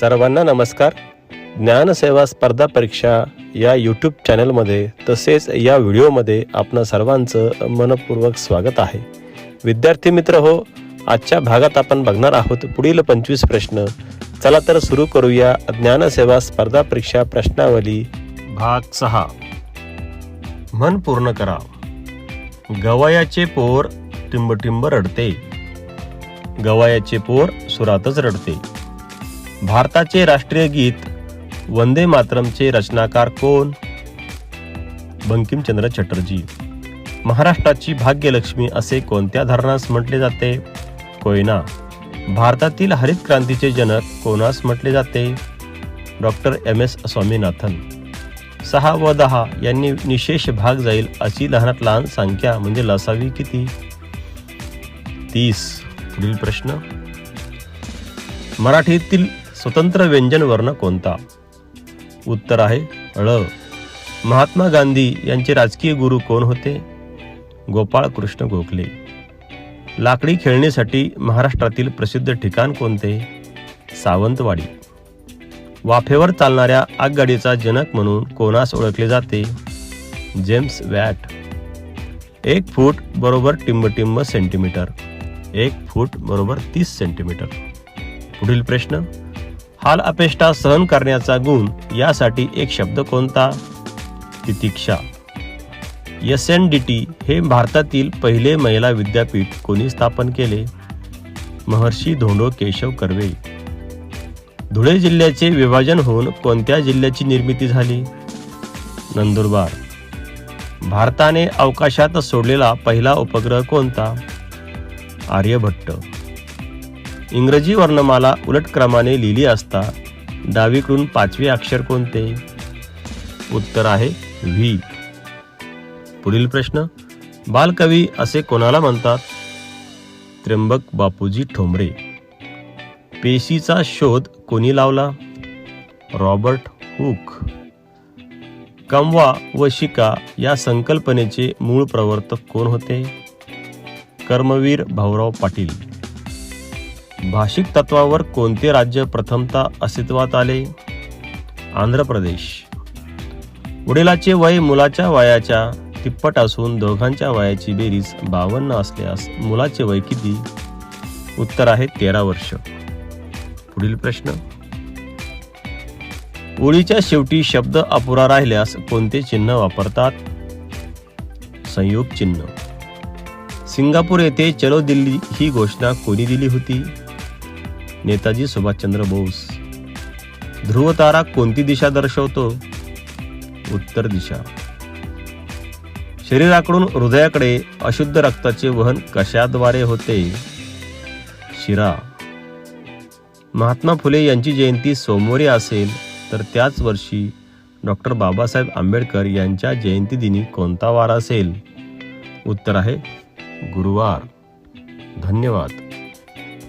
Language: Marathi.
सर्वांना नमस्कार. ज्ञानसेवा स्पर्धा परीक्षा या यूट्यूब चॅनलमध्ये तसेच या व्हिडिओमध्ये आपणा सर्वांचं मनपूर्वक स्वागत आहे. विद्यार्थी मित्र हो आजच्या भागात आपण बघणार आहोत पुढील पंचवीस प्रश्न. चला तर सुरू करूया ज्ञानसेवा स्पर्धा परीक्षा प्रश्नावली भाग सहा. मन पूर्ण करा. गवयाचे पोर टिंबटिंब रडते. गवयाचे पोर सुरातच रडते. भारताचे राष्ट्रीय गीत वंदे मातरमचे रचनाकार कोण? बंकिमचंद्र चटर्जी. महाराष्ट्राची भाग्यलक्ष्मी असे कोणत्या धरणास म्हटले जाते? कोयना. भारतातील हरित क्रांतीचे जनक कोणास म्हटले जाते? Doctor M. एस. स्वामीनाथन. सहा व दहा यांनी निशेष भाग जाईल अशी लहानात लहान संख्या म्हणजे लसावी किती? तीस. पुढील प्रश्न. मराठीतील स्वतंत्र व्यंजन वर्ण कोणता? उत्तर आहे ळ महात्मा गांधी यांचे राजकीय गुरु कोण होते? गोपाळ कृष्ण गोखले. लाकडी खेळणीसाठी महाराष्ट्रातील प्रसिद्ध ठिकाण कोणते? सावंतवाडी. वाफेवर चालणाऱ्या आगगाडीचा जनक म्हणून कोणास ओळखले जाते? James Watt. एक फूट बरोबर टिंबटिंब सेंटीमीटर. एक फूट बरोबर तीस सेंटीमीटर. पुढील प्रश्न. हाल अपेष्टा सहन करण्याचा गुण यासाठी एक शब्द कोणता? तितिक्षा. एस एन डी टी हे भारतातील पहिले महिला विद्यापीठ कोणी स्थापन केले? महर्षी धोंडो केशव कर्वे. धुळे जिल्ह्याचे विभाजन होऊन कोणत्या जिल्ह्याची निर्मिती झाली? नंदुरबार. भारताने अवकाशात सोडलेला पहिला उपग्रह कोणता? आर्यभट्ट. इंग्रजी वर्णमाला उलट क्रमाने लिहिली असता डावीकडून पाचवे अक्षर कोणते? उत्तर आहे व्ही. पुढील प्रश्न. बालकवी असे कोणाला म्हणतात? त्र्यंबक बापूजी ठोंबरे. पेशीचा शोध कोणी लावला? Robert Hooke. कमवा व शिका या संकल्पनेचे मूळ प्रवर्तक कोण होते? कर्मवीर भाऊराव पाटील. भाषिक तत्वावर कोणते राज्य प्रथमता अस्तित्वात आले? आंध्र प्रदेश. वडिलाचे वय मुलाच्या वयाच्या तिप्पट असून दोघांच्या वयाची बेरीज बावन्न असल्यास मुलाचे वय किती? उत्तर आहे तेरा वर्ष. पुढील प्रश्न. ओळीच्या शेवटी शब्द अपुरा राहिल्यास कोणते चिन्ह वापरतात? संयोग चिन्ह. सिंगापूर येथे चलो दिल्ली ही घोषणा कोणी दिली होती? नेताजी सुभाषचंद्र बोस. ध्रुवतारा कोणती दिशा दर्शवतो? उत्तर दिशा. शरीराकडून हृदयाकडे अशुद्ध रक्ताचे वहन कशाद्वारे होते? शिरा. महात्मा फुले यांची जयंती सोमवारी असेल तर त्याच वर्षी डॉक्टर बाबासाहेब आंबेडकर यांच्या जयंतीदिनी कोणता वार असेल? उत्तर आहे गुरुवार. धन्यवाद.